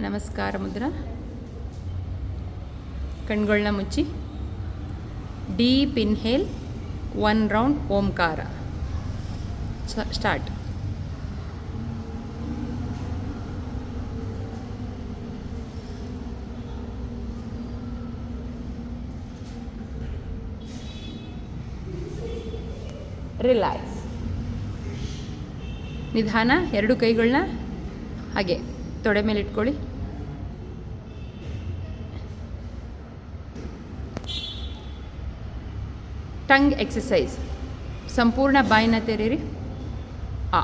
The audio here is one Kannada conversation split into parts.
ನಮಸ್ಕಾರ ಮುದ್ರ. ಕಣ್ಗಳನ್ನ ಮುಚ್ಚಿ. ಡೀಪ್ ಇನ್ಹೇಲ್, ಒನ್ ರೌಂಡ್ ಓಂಕಾರ. ಸ್ಟಾರ್ಟ್. ರಿಲ್ಯಾಕ್ಸ್. ನಿಧಾನ, ಎರಡು ಕೈಗಳನ್ನ ಹಾಗೆ. ತೊಡೆ ಮೇಲೆ ಇಟ್ಕೊಳ್ಳಿ. ಟಂಗ್ ಎಕ್ಸಸೈಸ್ ಸಂಪೂರ್ಣ ಬಾಯಿನ ತೆರೀರಿ ಆ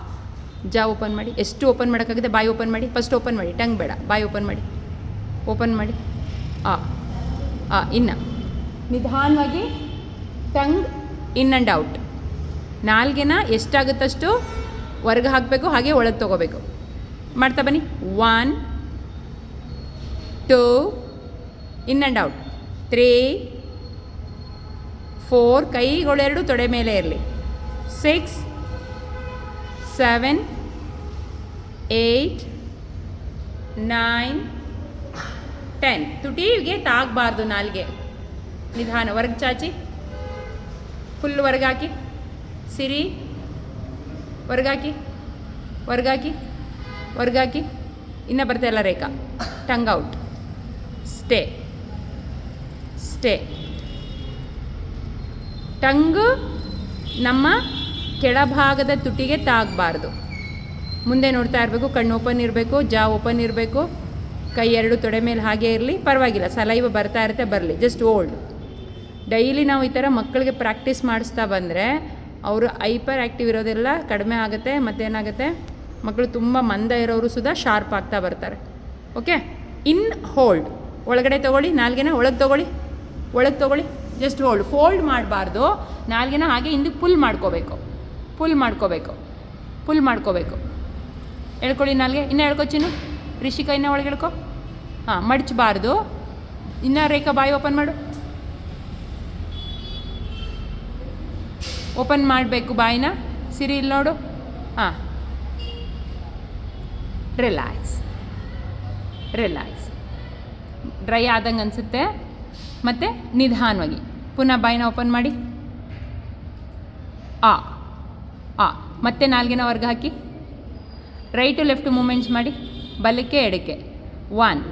ಜಾ ಓಪನ್ ಮಾಡಿ. ಎಷ್ಟು ಓಪನ್ ಮಾಡೋಕ್ಕಾಗುತ್ತೆ ಬಾಯಿ ಓಪನ್ ಮಾಡಿ. ಫಸ್ಟ್ ಓಪನ್ ಮಾಡಿ. ಟಂಗ್ ಬೇಡ. ಬಾಯಿ ಓಪನ್ ಮಾಡಿ. ಓಪನ್ ಮಾಡಿ. ಆ ಆ, ಇನ್ನು. ನಿಧಾನವಾಗಿ ಟಂಗ್ ಇನ್ ಆ್ಯಂಡ್ ಔಟ್ ನಾಲ್ಗೆನ ಎಷ್ಟಾಗುತ್ತಷ್ಟು ಹೊರಗೆ ಹಾಕಬೇಕು? ಹಾಗೆ ಒಳಗೆ ತೊಗೋಬೇಕು. ಮಾಡ್ತಾ ಬನ್ನಿ. One two in and out three four ಕೈಗಳೆರಡು ತೊಡೆ ಮೇಲೆ ಇರಲಿ. Six seven eight nine ten ತುಟಿಗೆ ತಾಗಬಾರ್ದು ನಾಲ್ಗೆ. ನಿಧಾನ ಹೊರಗೆ ಚಾಚಿ. ಫುಲ್ ಹೊರಗಾಕಿ ಸಿರಿ ಹೊರಗಾಕಿ ಹೊರಗಾಕಿ ಹೊರಗಾಕಿ ಇನ್ನೂ ಇಲ್ಲ Rekha. Tongue out stay stay tongue ನಮ್ಮ ಕೆಳಭಾಗದ ತುಟಿಗೆ ತಾಗಬಾರ್ದು. ಮುಂದೆ ನೋಡ್ತಾ ಇರಬೇಕು, ಕಣ್ಣು ಓಪನ್ ಇರಬೇಕು, ಜಾ ಓಪನ್ ಇರಬೇಕು. ಕೈ ಎರಡು ತೊಡೆ ಮೇಲೆ ಹಾಗೆ ಇರಲಿ, ಪರವಾಗಿಲ್ಲ. ಸಲೈವ ಬರ್ತಾ ಇರುತ್ತೆ, ಬರಲಿ. ಜಸ್ಟ್ ಓಲ್ಡ್ ಡೈಲಿ ನಾವು ಈ ಥರ ಮಕ್ಕಳಿಗೆ ಪ್ರಾಕ್ಟೀಸ್ ಮಾಡಿಸ್ತಾ ಬಂದರೆ, ಅವರು ಹೈಪರ್ ಆ್ಯಕ್ಟಿವ್ ಇರೋದೆಲ್ಲ ಕಡಿಮೆ ಆಗುತ್ತೆ, ಮತ್ತೇನಾಗುತ್ತೆ? ಮಕ್ಕಳು ತುಂಬ ಮಂದ ಇರೋರು ಸುಧಾ ಶಾರ್ಪ್ ಆಗ್ತಾ ಬರ್ತಾರೆ. ಓಕೆ ಇನ್ ಹೋಲ್ಡ್ ಒಳಗಡೆ ತೊಗೊಳ್ಳಿ, ನಾಲ್ಗೆನ ಒಳಗೆ ತೊಗೊಳ್ಳಿ ಒಳಗೆ ತೊಗೊಳ್ಳಿ ಜಸ್ಟ್ ಹೋಲ್ಡ್ ಫೋಲ್ಡ್ ಮಾಡಬಾರ್ದು. ನಾಲ್ಗೆನ ಹಾಗೆ ಹಿಂದಕ್ಕೆ ಪುಲ್ ಮಾಡ್ಕೋಬೇಕು. ಪುಲ್ ಮಾಡ್ಕೋಬೇಕು. ಪುಲ್ ಮಾಡ್ಕೋಬೇಕು. ಹೇಳ್ಕೊಳ್ಳಿ ನಾಲ್ಗೆ. ಇನ್ನೂ ಹೇಳ್ಕೊ ಚಿನ್ನು. ರಿಷಿಕಾ, ಇನ್ನೂ ಒಳಗೆ ಹೇಳ್ಕೊ ಹಾಂ, ಮಡಚಬಾರ್ದು. ಇನ್ನೂ ರೇಖಾ, ಬಾಯಿ ಓಪನ್ ಮಾಡು. ಓಪನ್ ಮಾಡಬೇಕು ಬಾಯಿನ. ಸಿರಿ ಇಲ್ಲಿ ನೋಡು. ಹಾಂ. ರಿಲ್ಯಾಕ್ಸ್ ರಿಲ್ಯಾಕ್ಸ್ ಡ್ರೈ ಆದಂಗೆ ಅನಿಸುತ್ತೆ. ಮತ್ತು ನಿಧಾನವಾಗಿ. ಪುನಃ ಬಾಯಿನ ಓಪನ್ ಮಾಡಿ. ಆ ಆ. ಮತ್ತೆ ನಾಲ್ಗಿನ ವರ್ಗ ಹಾಕಿ. ರೈಟು ಲೆಫ್ಟ್ ಮೂಮೆಂಟ್ಸ್ ಮಾಡಿ. ಬಲಕ್ಕೆ, ಎಡಕ್ಕೆ. ಒನ್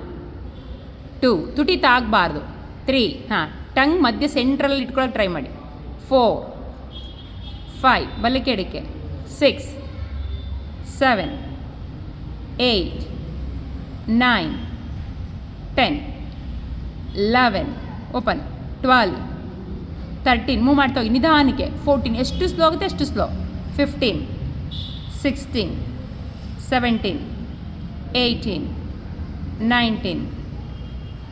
ಟೂ ತುಟಿ ತಾಗಬಾರ್ದು. ತ್ರೀ ಹಾಂ. ಟಂಗ್ ಮಧ್ಯ ಸೆಂಟ್ರಲ್ಲಿ ಇಟ್ಕೊಳ್ಳೋಕೆ ಟ್ರೈ ಮಾಡಿ. ಫೋರ್ ಫೈವ್ ಬಲಕ್ಕೆ, ಎಡಕ್ಕೆ. Six seven eight nine ten eleven open twelve thirteen move ಮಾಡ್ತಾ ಹೋಗಿ. ನಿಧಾನಕ್ಕೆ. ಫೋರ್ಟೀನ್ ಎಷ್ಟು ಸ್ಲೋ ಆಗುತ್ತೆ? ಅಷ್ಟು slow fifteen sixteen seventeen eighteen nineteen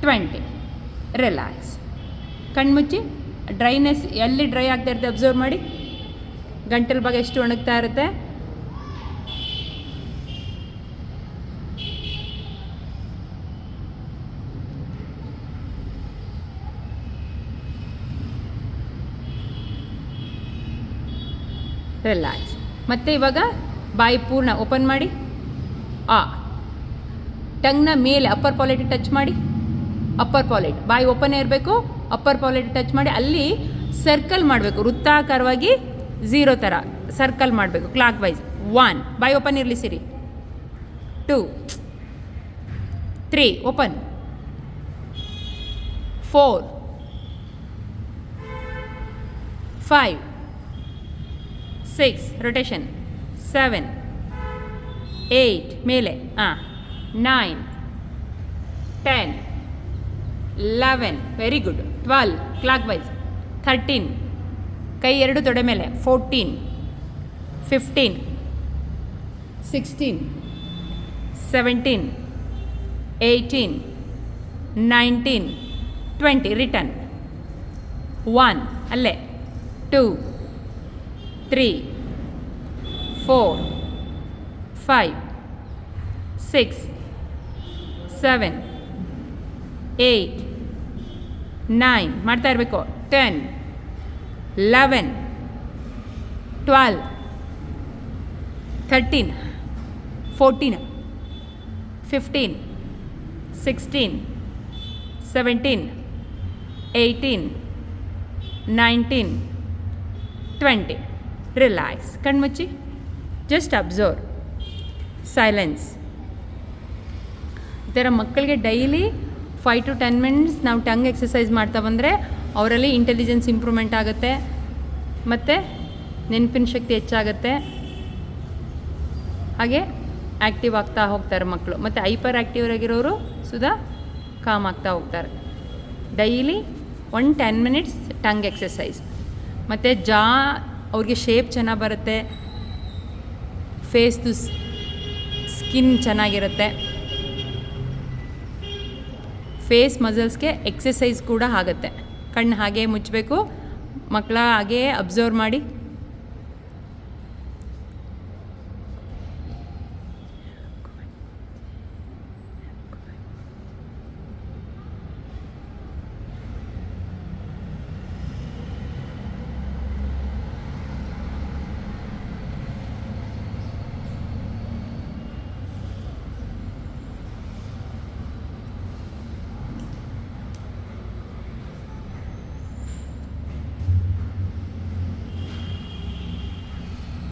twenty relax ಕಣ್ಮುಚ್ಚಿ ಡ್ರೈನೆಸ್ ಎಲ್ಲಿ ಡ್ರೈ ಆಗ್ತಾ ಇರುತ್ತೆ? ಅಬ್ಸರ್ವ್ ಮಾಡಿ. ಗಂಟಲು ಭಾಗ ಎಷ್ಟು ಒಣಗ್ತಾ ಇರುತ್ತೆ? ರಿಲ್ಯಾಕ್ಸ್ ಮತ್ತೆ ಇವಾಗ ಬಾಯಿ ಪೂರ್ಣ ಓಪನ್ ಮಾಡಿ, ಆ, ಟಂಗ್ನ ಮೇಲೆ ಅಪ್ಪರ್ ಪಾಲೆಟ್ ಟಚ್ ಮಾಡಿ ಅಪ್ಪರ್ ಪಾಲೆಟ್ ಬಾಯಿ ಓಪನ್ ಇರಬೇಕು ಅಪ್ಪರ್ ಪಾಲೆಟ್ ಟಚ್ ಮಾಡಿ, ಅಲ್ಲಿ ಸರ್ಕಲ್ ಮಾಡಬೇಕು, ವೃತ್ತಾಕಾರವಾಗಿ ಝೀರೋ ಥರ ಸರ್ಕಲ್ ಮಾಡಬೇಕು ಕ್ಲಾಕ್ ವೈಸ್ ಒನ್ ಬಾಯಿ ಓಪನ್ ಇರಲಿ Siri. Two three open four five six rotation seven eight ಮೇಲೆ ಹಾಂ nine ten eleven very good twelve clockwise thirteen ಕೈ ಎರಡು ತೊಡೆ ಮೇಲೆ fourteen fifteen sixteen seventeen eighteen nineteen twenty return one ಅಲ್ಲೇ two three four five six seven eight nine ಮಾಡ್ತಾ ಇರಬೇಕು ten eleven twelve thirteen fourteen fifteen sixteen seventeen eighteen nineteen twenty relax ಕಣ್ಮುಚ್ಚಿ ಜಸ್ಟ್ ಅಬ್ಸರ್ವ್ ಸೈಲೆನ್ಸ್ ಈ ಥರ ಮಕ್ಕಳಿಗೆ daily five to ten minutes ನಾವು ಟಂಗ್ ಎಕ್ಸಸೈಸ್ ಮಾಡ್ತಾ ಬಂದರೆ ಅವರಲ್ಲಿ ಇಂಟೆಲಿಜೆನ್ಸ್ ಇಂಪ್ರೂವ್ಮೆಂಟ್ ಆಗುತ್ತೆ, ಮತ್ತು ನೆನಪಿನ ಶಕ್ತಿ ಹೆಚ್ಚಾಗುತ್ತೆ. ಹಾಗೆ ಆ್ಯಕ್ಟಿವ್ ಆಗ್ತಾ ಹೋಗ್ತಾರೆ ಮಕ್ಕಳು ಮತ್ತು ಹೈಪರ್ ಆ್ಯಕ್ಟಿವ್ ಆಗಿರೋರು ಸುಧಾ ಕಾಮ್ ಆಗ್ತಾ ಹೋಗ್ತಾರೆ. Daily one ten minutes tongue exercise ಮತ್ತು ಜಾ ಅವ್ರಿಗೆ ಶೇಪ್ ಚೆನ್ನಾಗಿ ಬರುತ್ತೆ. ಫೇಸ್ದು ಸ್ಕಿನ್ ಚೆನ್ನಾಗಿರುತ್ತೆ. ಫೇಸ್ ಮಸಲ್ಸ್ಗೆ ಎಕ್ಸಸೈಸ್ ಕೂಡ ಆಗುತ್ತೆ. ಕಣ್ಣು ಹಾಗೆ ಮುಚ್ಚಬೇಕು ಮಕ್ಕಳ ಹಾಗೇ ಅಬ್ಸರ್ವ್ ಮಾಡಿ